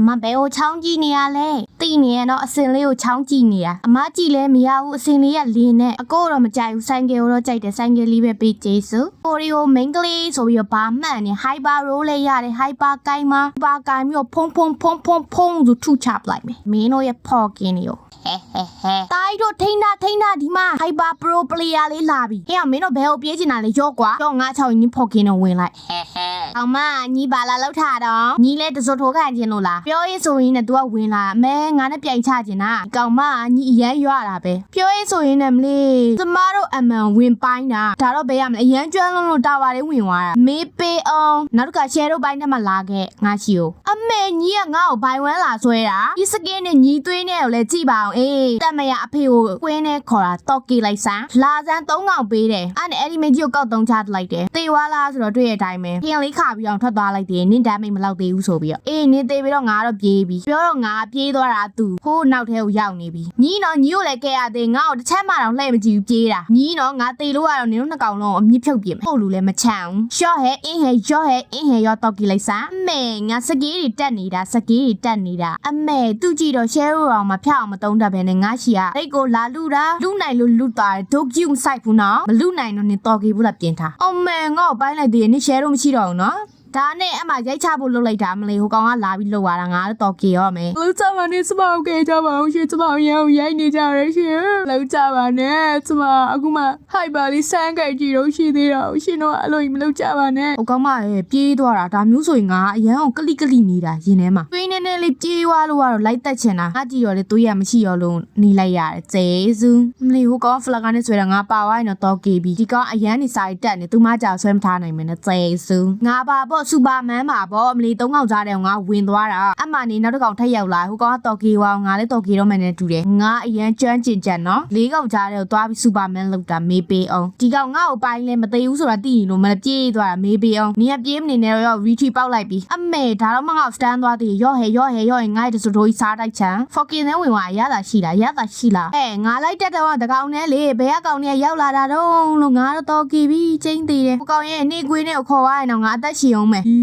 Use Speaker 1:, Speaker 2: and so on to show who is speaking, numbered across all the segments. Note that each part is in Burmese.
Speaker 1: အမဘယ်ကိုချောင်းကြည့်နေရလဲသိနေရတော့အစင်လေးကိုချောင်းကြည့်နေရအမကြည့်လဲမရဘူးအစင်လေးကလင်းနဲ့အကိုတော့မကြိုက်ဘူးဆိုင်ကယ်ကိုတော့ကြိုက်တယ်ဆိုင်ကယ်လေးပဲပေးကျေးဇူးကိုရီကိုမိန်းကလေးဆိုပြီးတော့ဘာမှန်နေဟိုက်ပါရိုးလေးရတယ်ဟိုက်ပါကိုင်းမပါကိုင်းမျိုးဖုံဖုံဖုံဖုံဖုံဆိုထုချပလိုက်မယ်မင်းတို့ရဲ့ဖော်ကင်းနေကိုဟဲဟဲဟဲတိုင်းတို့ထိန်းတာထိန်းတာဒီမှာ Hyper Pro Player လေးလာပြီဟဲ့မင်းတို့ဘယ်ကိုပြေးချင်တာလဲရော့ကွာရော့ငါ6ရင်းဖော်ကင်းတော့ဝင်လိုက်ဟဲဟဲ အောင်မညီပါလာလောက်ထားတော့ညီလဲတစိုးထိုးခံခြင်းလို့လားပြောရေးဆိုရင်နဲ့ तू ကဝင်လာမဲငါနဲ့ပြိုင်ချခြင်းတာကောင်မညီအရန်ရွရတာပဲပြောရေးဆိုရင်နဲ့မလေးကျမတို့အမှန်ဝင်ပိုင်းတာဒါတော့ဘယ်ရမလဲအရန်ကျွမ်းလုံးလို့တာဝါလေးဝင်သွားတာမေးပေးအောင်နောက်တစ်ခါ share တို့ပိုင်းထဲမှာလာခဲ့ငါရှိ ਉਹ အမေညီကငါ့ကိုဘိုင်ဝမ်းလာဆွဲတာဒီစကင်းနဲ့ညီသွေးနဲ့ကိုလည်းကြည့်ပါအောင်အေးတက်မရအဖေကိုကွင်းနဲ့ခေါ်တာတော့ကေလိုက်စမ်းလာစမ်း၃កောင်ပေးတယ်အဲ့နဲ့အဲ့ဒီမကြီးကိုကောက်သုံးချလိုက်တယ်တေဝါလားဆိုတော့တွေ့ရတဲ့အတိုင်းပဲခင်လေး ခါပြီးအောင်ထွက်သွားလိုက်တယ်နင့်ဓာတ်မိတ်မလောက်သေးဘူးဆိုပြီးတော့အေးနင့်သေးပြီးတော့ငါတော့ပြေးပြီပြောတော့ငါပြေးသွားတာသူဟိုးနောက်ထဲကိုရောက်နေပြီညီတော့ညီကိုလည်းကဲရသေးငါ့ကိုတစ်ချက်မှတော့လှည့်မကြည့်ဘူးပြေးတာညီတော့ငါတေလို့ကတော့နင်တို့နှစ်ကောင်လုံးအမြင့်ဖြုတ်ပြမယ်ဟုတ်လူလည်းမချမ်းဘူးရှော့ဟဲအင်းဟဲရော့ဟဲအင်းဟဲရော့တော့ကေလိုက်စမ်းအမေငါစကေးတွေတက်နေတာစကေးတွေတက်နေတာအမေသူကြည့်တော့ share အောင်မဖြောက်အောင်မတုံးတတ်ပဲနဲ့ငါရှီကအိတ်ကိုလာလူတာလူနိုင်လို့လူသွားတယ်ဒုတ်ကျူမဆိုင်ဘူးနော်မလူနိုင်တော့နင်တော်ကေဘူးလားပြင်ထားအမေငါ့ကိုပိုင်းလိုက်သေးတယ်နင် share တော့မရှိတော့ဘူးနော် ဒါနဲ့အမရိုက်ချဖို့လုပ်လိုက်တာမလေးဟိုကောင်ကလာပြီးလုပ်ရတာငါတော့တော်ကေရောမယ်
Speaker 2: လောက်ကြပါနဲ့စမအောင်ကြကြပါအောင်ရှင်စမအောင်ရအောင်ရိုက်နေကြရရှင်လောက်ကြပါနဲ့စမအခုမှဟိုက်ပါလေးစမ်းကြိုက်ကြည့်တော့ရှိသေးတာရှင်တော့အဲ့လိုကြီးမလောက်ကြပါနဲ့
Speaker 1: ဟိုကောင်မရဲ့ပြေးသွားတာဒါမျိုးဆိုရင်ငါအရန်အောင်ကလိကလိနေတာရင်ထဲမှာသွေးနေနေလေးပြေးသွားလို့ကတော့လိုက်တက်ချင်တာငါကြည့်ရောလေသွေးရမရှိရောလို့နေလိုက်ရတယ်ဂျေဇူးမလီဟိုကောင်ဖလကန်နဲ့ဆွဲတာငါပါဝိုင်းတော့တော့ကေပြီဒီကောင်အရန်နေစာရီတက်နေသူမကြောက်ဆွဲမထားနိုင်မင်းနဲ့ဂျေဇူးငါပါပေါ့စူပါမန်ပါပေါ့မလီသုံးကောင်ကြားတဲ့ငါဝင်သွားတာအမှနေနောက်တစ်ကောင်ထက်ရောက်လာဟိုကောင်ကတော့ကေဝါငါလည်းတော့ကေတော့မှနဲ့တူတယ်ငါအရန်ကြမ်းကျင်ကြက်နော်လေးကောင်ကြားတဲ့ကိုသွားပြီးစူပါမန်လောက်တာမေးပေးအောင်ဒီကောင်ငါ့ကိုပိုင်းလဲမသေးဘူးဆိုတာသိရင်လို့မလပြေးသွားတာမေးပေးအောင်နင်ကပြေးမနေနဲ့တော့ retreat ပေါက်လိုက်ပြီအမေဒါတော့မငါ့ကို stand သွားသေးရော့ဟဲရော့ဟဲရော့ဟဲငါ့ရဲ့တစိုးတို့ကြီးစားတိုက်ချမ်း fucking နဲ့ဝင်သွားရတာရှိလားရတာရှိလားဟဲ့ငါလိုက်တက်တော့တကောင်နဲ့လေဘယ်ကကောင်နဲ့ရောက်လာတာတော့လို့ငါတော့တော်ကြည့်ပြီးချင်းသေးတယ်ဟိုကောင်ရဲ့နေကွေးနဲ့ကိုခေါ်သွားရင်တော့ငါအသက်ရှင်အောင်မယ်
Speaker 2: ဒီ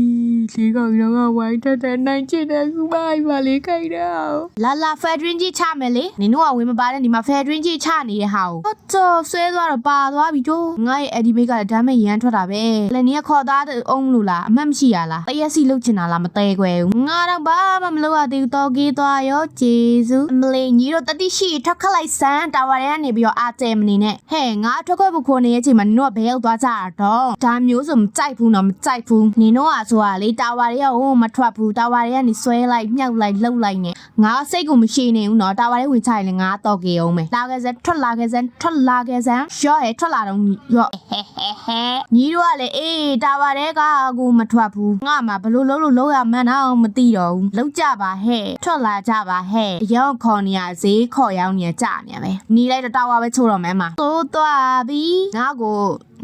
Speaker 2: လေးကောင်တော့ဝိုင်းတက်တက်နိုင်ချင်တဲ့ခုပါပါလေးခိုက်တော့
Speaker 1: လာလာဖက်ဒရင်းကြီးချမယ်လေနင်တို့ကဝင်မပါတဲ့ဒီမှာဖက်ဒရင်းကြီးချနေတဲ့ဟာကိုဟုတ်တော့ဆွဲသွားတော့ပါသွားပြီတို့ငါရဲ့အဒီဘေးကလည်းဓာတ်မဲ့ရမ်းထွက်တာပဲလည်းနင်ကခေါ်သားအောင်လို့လားအမှတ်မရှိရလားတရက်စီလုတ်ချင်တာလားမတဲခွဲဘူးငါတော့ဘာမှမလုပ်ရသေးဘူးတော့ကေးသွားရောဂျေဇူးအမလေးညီတို့တတိရှိထွက်ခတ်လိုက်စမ်းတာဝါရဲကနေပြီးတော့အာတဲမနေနဲ့ဟဲ့ငါထွက်ခွက်ဖို့ခိုးနေတဲ့အချိန်မှာနင်တို့ကဘယ်ရောက်သွားကြတာတော့ဒါမျိုးဆိုမကြိုက်ဘူးနော်မကြိုက်ဘူးနင်တို့ကဆိုတာလေတာဝါတွေကဟိုမထွက်ဘူးတာဝါတွေကနေဆွဲလိုက်မြှောက်လိုက်လှုပ်လိုက်နေငါစိတ်ကိုမရှိနေဘူးနော်တာဝါလေးဝင်ချရင်လည်းငါတော့ကေအောင်မယ်လာခဲ့စမ်းထွက်လာခဲ့စမ်းထွက်လာခဲ့စမ်းရော့ရဲထွက်လာတော့ရော့ဟဲဟဲဟဲညီတို့ကလည်းအေးတာဝါတဲ့ကကိုမထွက်ဘူးငါမှဘလို့လုံးလို့လုံးရမှန်းတော့မသိတော့ဘူးလောက်ကြပါဟဲ့ထွက်လာကြပါဟဲ့ရောင်းခေါ်နေရဈေးခေါ်ရောင်းနေရကြနေရပဲနီးလိုက်တော့တာဝါပဲချိုးတော့မဲမှာသိုးသွားပြီငါကို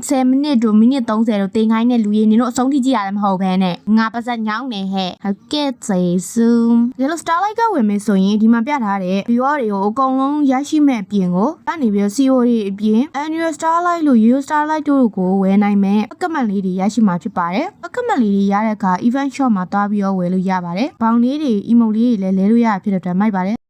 Speaker 1: 10မိနစ်တို့မိနစ်30တို့တင်ခိုင်းတဲ့လူကြီးနင်တို့အဆုံးထိကြည့်ရတယ်မဟုတ်ဘဲနဲ့ငါပါစက်ညောင်းနေဟဲ့ဟုတ်ကဲ့ဇေဆုဒီလို starlight ကဝင်မယ်ဆိုရင်ဒီမှာပြထားတဲ့ view တွေကိုအကုန်လုံးရရှိမဲ့အပြင်ကိုကနေပြီးတော့ CO တွေအပြင် annual starlight လို့ Euro starlight တို့ကိုဝယ်နိုင်မယ်ပကမတ်လေးတွေရရှိမှာဖြစ်ပါတယ်ပကမတ်လေးတွေရတဲ့အခါ event shop မှာတွားပြီးတော့ဝယ်လို့ရပါတယ်ဘောင်လေးတွေ emote လေးတွေလည်းလဲလို့ရတာဖြစ်တဲ့အတွက်မိုက်ပါတယ်